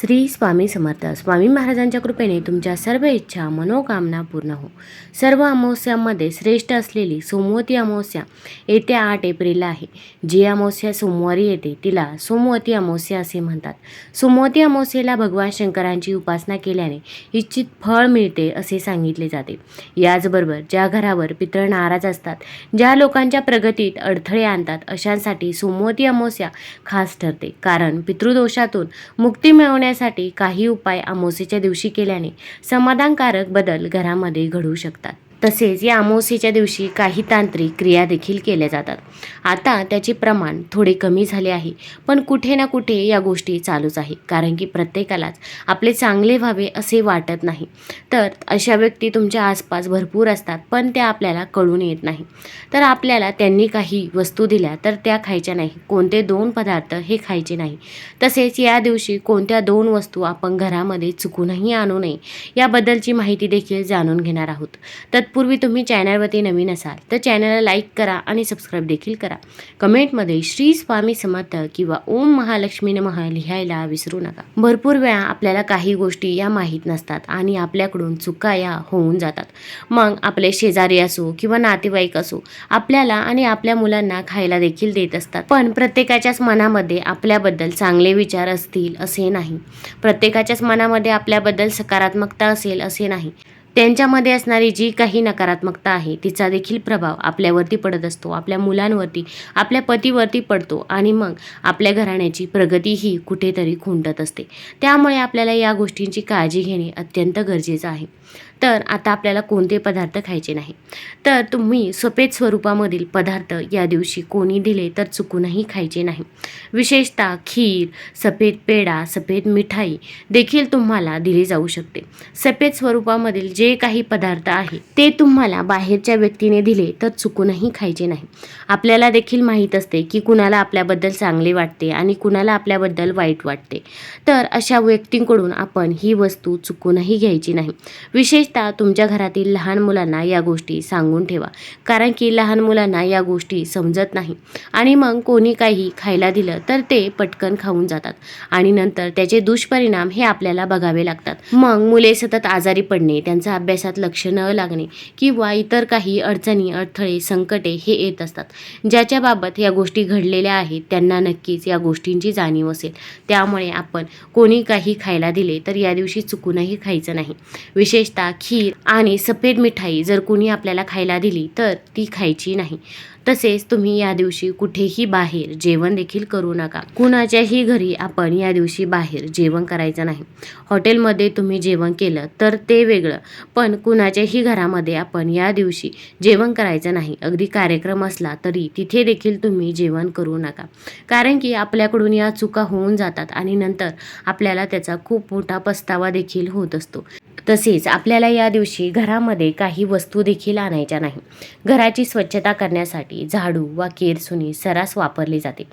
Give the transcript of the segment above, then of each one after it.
श्री स्वामी समर्थ. स्वामी महाराजांच्या कृपेने तुमच्या सर्व इच्छा मनोकामना पूर्ण हो. सर्व अमावस्यांमध्ये श्रेष्ठ असलेली सोमवती अमावस्या येत्या आठ एप्रिलला आहे. जी अमावस्या सोमवारी येते तिला सोमवती अमावस्या असे म्हणतात. सोमवती अमावस्येला भगवान शंकरांची उपासना केल्याने इच्छित फळ मिळते असे सांगितले जाते. याचबरोबर ज्या घरावर पितळ नाराज असतात ज्या लोकांच्या प्रगतीत अडथळे आणतात अशांसाठी सोमवती अमावस्या खास ठरते. कारण पितृदोषातून मुक्ती मिळवण्या मिळवण्यासाठी काही उपाय अमावस्येच्या दिवशी केल्याने समाधानकारक बदल घरामध्ये घडू शकतात. तसेच या अमावस्येच्या दिवशी काही तांत्रिक क्रिया देखील केल्या जातात. आता त्याचे प्रमाण थोडे कमी झाले आहे पण कुठे ना कुठे या गोष्टी चालूच आहे कारण की प्रत्येकालाच आपले चांगले व्हावे असे वाटत नाही. तर अशा व्यक्ती तुमच्या आसपास भरपूर असतात पण त्या आपल्याला कळून येत नाही. तर आपल्याला त्यांनी काही वस्तू दिल्या तर त्या खायच्या नाही. कोणते दोन पदार्थ हे खायचे नाही. तसेच या दिवशी कोणत्या दोन वस्तू आपण घरामध्ये चुकूनही आणू नये याबद्दलची माहिती देखील जाणून घेणार आहोत. तर तत्पूर्वी तुम्ही चॅनलवरती नवीन असाल तर चॅनलला लाईक करा आणि सबस्क्राईब देखील करा. कमेंटमध्ये श्री स्वामी समर्थ किंवा ओम महालक्ष्मी नमः लिहायला विसरू नका. भरपूर वेळा आपल्याला काही गोष्टी या माहीत नसतात आणि आपल्याकडून चुका या होऊन जातात. मग आपले शेजारी असो किंवा नातेवाईक असो आपल्याला आणि आपल्या मुलांना खायला देखील देत असतात. पण प्रत्येकाच्याच मनामध्ये आपल्याबद्दल चांगले विचार असतील असे नाही. प्रत्येकाच्याच मनामध्ये आपल्याबद्दल सकारात्मकता असेल असे नाही. त्यांच्यामध्ये असणारी जी काही नकारात्मकता आहे तिचा देखील प्रभाव आपल्यावरती पडत असतो आपल्या मुलांवरती आपल्या पतीवरती पडतो आणि मग आपल्या घराण्याची प्रगती ही कुठेतरी खुंटत असते. त्यामुळे आपल्याला या गोष्टींची काळजी घेणे अत्यंत गरजेचं आहे. तर आता आपल्याला कोणते पदार्थ खायचे नाही. तर तुम्ही सफेद स्वरूपामधील पदार्थ या दिवशी कोणी दिले तर चुकूनही खायचे नाही. विशेषतः खीर सफेद पेढा सफेद मिठाई देखील तुम्हाला दिली जाऊ शकते. सफेद स्वरूपामधील जे काही पदार्थ आहे ते तुम्हाला बाहेरच्या व्यक्तीने दिले तर चुकूनही खायचे नाही. आपल्याला देखील माहीत असते की कुणाला आपल्याबद्दल चांगले वाटते आणि कुणाला आपल्याबद्दल वाईट वाटते. तर अशा व्यक्तींकडून आपण ही वस्तू चुकूनही घ्यायची नाही. विशेष विशेषतः तुमच्या घरातील लहान मुलांना या गोष्टी सांगून ठेवा. कारण की लहान मुलांना या गोष्टी समजत नाही. आणि मग कोणी काही खायला दिलं तर ते पटकन खाऊन जातात. आणि नंतर त्याचे दुष्परिणाम हे आपल्याला बघावे लागतात. मग मुले सतत आजारी पडणे त्यांचा अभ्यासात लक्ष न लागणे किंवा इतर काही अडचणी अडथळे संकटे हे येत असतात. ज्याच्याबाबत या गोष्टी घडलेल्या आहेत त्यांना नक्कीच या गोष्टींची जाणीव असेल. त्यामुळे आपण कोणी काही खायला दिले तर या दिवशी चुकूनही खायचं नाही. विशेषतः खीर आणि सफेद मिठाई जर कुणी आपल्याला खायला दिली तर ती खायची नाही. तसेच तुम्ही या दिवशी कुठेही बाहेर जेवण देखील करू नका. कुणाच्याही घरी आपण या दिवशी बाहेर जेवण करायचं नाही. हॉटेलमध्ये तुम्ही जेवण केलं तर ते वेगळं. पण कुणाच्याही घरामध्ये आपण या दिवशी जेवण करायचं नाही अगदी कार्यक्रम असला तरी तिथे देखील तुम्ही जेवण करू नका. कारण की आपल्याकडून या चुका होऊन जातात आणि नंतर आपल्याला त्याचा खूप मोठा पस्तावा देखील होत असतो. तसेच आपल्याला या दिवशी घरामध्ये काही वस्तू देखील आणायच्या नाही. घराची स्वच्छता करण्यासाठी झाडू वा केरसुनी सरास वापरली जाते.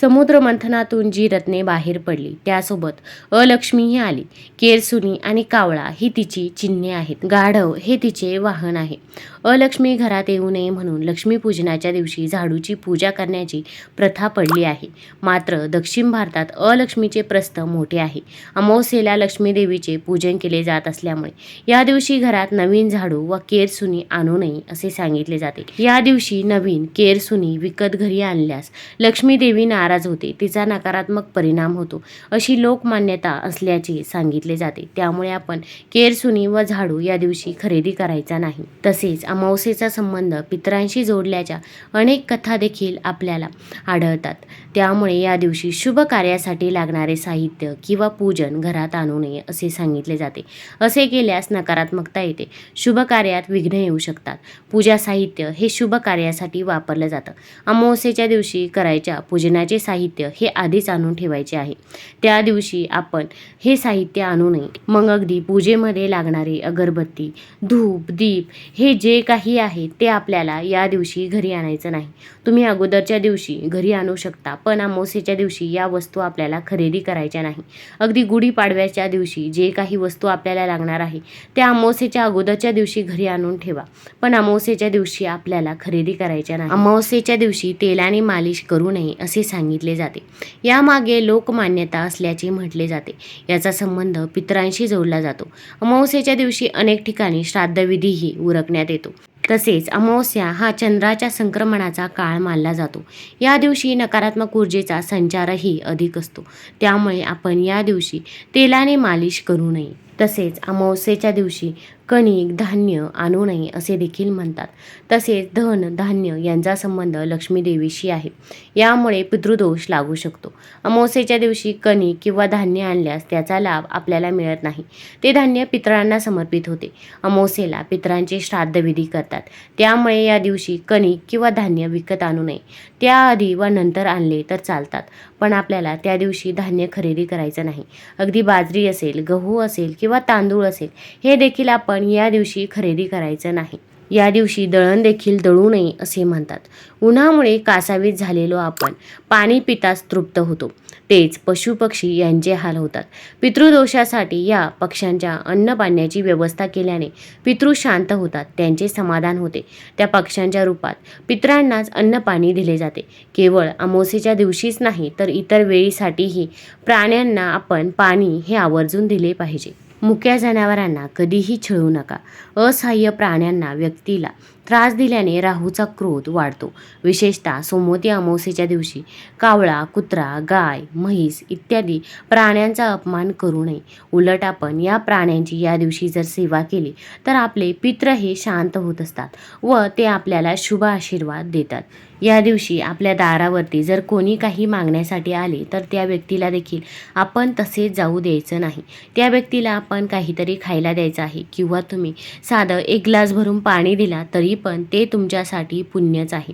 समुद्र मंथनातून जी रत्ने बाहेर पडली त्यासोबत अलक्ष्मीही आली. केरसुनी आणि कावळा ही तिची चिन्हे आहेत. गाढव हे तिचे वाहन आहे. अलक्ष्मी घरात येऊ नये म्हणून लक्ष्मीपूजनाच्या दिवशी झाडूची पूजा करण्याची प्रथा पडली आहे. मात्र दक्षिण भारतात अलक्ष्मीचे प्रस्थ मोठे आहे. अमावस्येला लक्ष्मी देवीचे पूजन केले जात असले असल्यामुळे. या दिवशी घरात नवीन झाडू व केरसुनी आणू नये असे सांगितले जाते. या दिवशी नवीन केरसुनी विकत घरी आणल्यास लक्ष्मी देवी नाराज होते. तिचा नकारात्मक परिणाम होतो अशी लोकमान्यता असल्याचे सांगितले जाते. त्यामुळे आपण केरसुनी व झाडू या दिवशी खरेदी करायचा नाही. तसेच अमावस्येचा संबंध पितरांशी जोडल्याच्या अनेक कथा देखील आपल्याला आढळतात. त्यामुळे या दिवशी शुभ कार्यासाठी लागणारे साहित्य किंवा पूजन घरात आणू नये असे सांगितले जाते. असे केल्यास नकारात्मकता येते. शुभ कार्यात विघ्न येऊ शकतात. पूजा साहित्य हे शुभ कार्यासाठी वापरलं जातं. अमावस्येच्या दिवशी करायच्या पूजनाचे साहित्य हे आधीच आणून ठेवायचे आहे. त्या दिवशी आपण हे साहित्य आणू नये. मग अगदी पूजेमध्ये लागणारे अगरबत्ती धूप दीप हे जे काही आहे ते आपल्याला या दिवशी घरी आणायचं नाही. तुम्ही अगोदरच्या दिवशी घरी आणू शकता पण अमावस्येच्या दिवशी या वस्तू आपल्याला खरेदी करायच्या नाही. अगदी गुढीपाडव्याच्या दिवशी जे काही वस्तू आपल्याला लागणार लागणार आहे. त्या अमावस्येच्या अगोदरच्या दिवशी घरी आणून ठेवा. पण अमावस्येच्या दिवशी आपल्याला खरेदी करायच्या नाही. अमावस्येच्या दिवशी तेलाने मालिश करू नये असे सांगितले जाते. यामागे लोकमान्यता असल्याचे म्हटले जाते. याचा संबंध पितरांशी जोडला जातो. अमावस्येच्या दिवशी अनेक ठिकाणी श्राद्धविधीही उरकण्यात येतो. तसेच अमावस्या हा चंद्राच्या संक्रमणाचा काळ मानला जातो. या दिवशी नकारात्मक ऊर्जेचा संचारही अधिक असतो. त्यामुळे आपण या दिवशी तेलाने मालिश करू नये. तसेच अमावस्येच्या दिवशी कणिक धान्य आणू नये असे देखील म्हणतात. तसेच धन धान्य यांचा संबंध लक्ष्मीदेवीशी आहे. यामुळे पितृदोष लागू शकतो. अमावस्येच्या दिवशी कणिक किंवा धान्य आणल्यास त्याचा लाभ आपल्याला मिळत नाही. ते धान्य पितरांना समर्पित होते. अमावस्येला पितरांचे श्राद्धविधी करतात. त्यामुळे या दिवशी कणिक किंवा धान्य विकत आणू नये. त्याआधी व नंतर आणले तर चालतात. पण आपल्याला त्या दिवशी धान्य खरेदी करायचं नाही. अगदी बाजरी असेल गहू असेल किंवा तांदूळ असेल हे देखील आपण पण या दिवशी खरेदी करायचं नाही. या दिवशी दळण देखील दळू नये असे म्हणतात. उन्हामुळे कासावीत झालेलो आपण. पाणी पितास तृप्त होतो. तेच पशुपक्षी यांचे हाल होतात. पितृदोषासाठी या पक्ष्यांच्या अन्न पाण्याची व्यवस्था केल्याने पितृ शांत होतात त्यांचे समाधान होते. त्या पक्ष्यांच्या रूपात पितरांनाच अन्न पाणी दिले जाते. केवळ अमावस्येच्या दिवशीच नाही तर इतर वेळीसाठीही प्राण्यांना आपण पाणी हे आवर्जून दिले पाहिजे. मुक्या जनावरांना कधीही छळू नका. असहाय्य प्राण्यांना व्यक्तीला त्रास दिल्याने राहूचा क्रोध वाढतो. विशेषतः सोमवती अमावस्येच्या दिवशी कावळा कुत्रा गाय म्हैस इत्यादी प्राण्यांचा अपमान करू नये. उलट आपण या प्राण्यांची या दिवशी जर सेवा केली तर आपले पित्र हे शांत होत असतात व ते आपल्याला शुभ आशीर्वाद देतात. या दिवशी आपल्या दारावरती जर कोणी काही मागण्यासाठी आले तर त्या व्यक्तीला देखील आपण तसेच जाऊ द्यायचं नाही. त्या व्यक्तीला आपण काहीतरी खायला द्यायचं आहे. किंवा तुम्ही साधं एक ग्लास भरून पाणी दिला तरी पण ते तुमच्यासाठी पुण्यच आहे.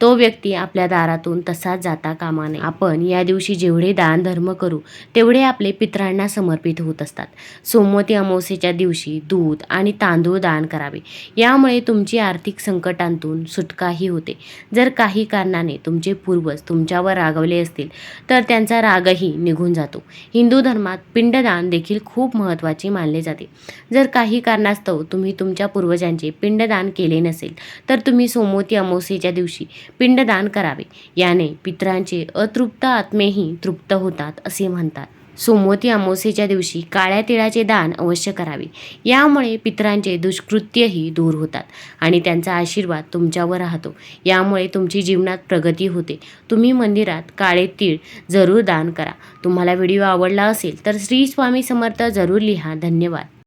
तो व्यक्ती आपल्या दारातून तसाच जाता कामा नये. आपण या दिवशी जेवढे दान धर्म करू तेवढे आपले पितरांना समर्पित होत असतात. सोमवती अमावस्येच्या दिवशी दूध आणि तांदूळ दान करावे. यामुळे तुमची आर्थिक संकटांतून सुटकाही होते. जर काही कारणाने तुमचे पूर्वज तुमच्यावर रागवले असतील तर त्यांचा रागही निघून जातो. हिंदू धर्मात पिंडदान देखील खूप महत्त्वाची मानले जाते. जर काही कारणास्तव तुम्ही तुमच्या पूर्वजांचे पिंडदान केले नसेल तर तुम्ही सोमवती अमावस्येच्या दिवशी पिंडदान करावे. याने पितरांचे अतृप्त आत्मेही तृप्त होतात असे म्हणतात. सोमवती अमावस्येच्या दिवशी काळ्या तिळाचे दान अवश्य करावे. यामुळे पितरांचे दुष्कृत्यही दूर होतात आणि त्यांचा आशीर्वाद तुमच्यावर राहतो. यामुळे तुमची जीवनात प्रगती होते. तुम्ही मंदिरात काळे तीळ जरूर दान करा. तुम्हाला व्हिडिओ आवडला असेल तर श्री स्वामी समर्थ जरूर लिहा. धन्यवाद.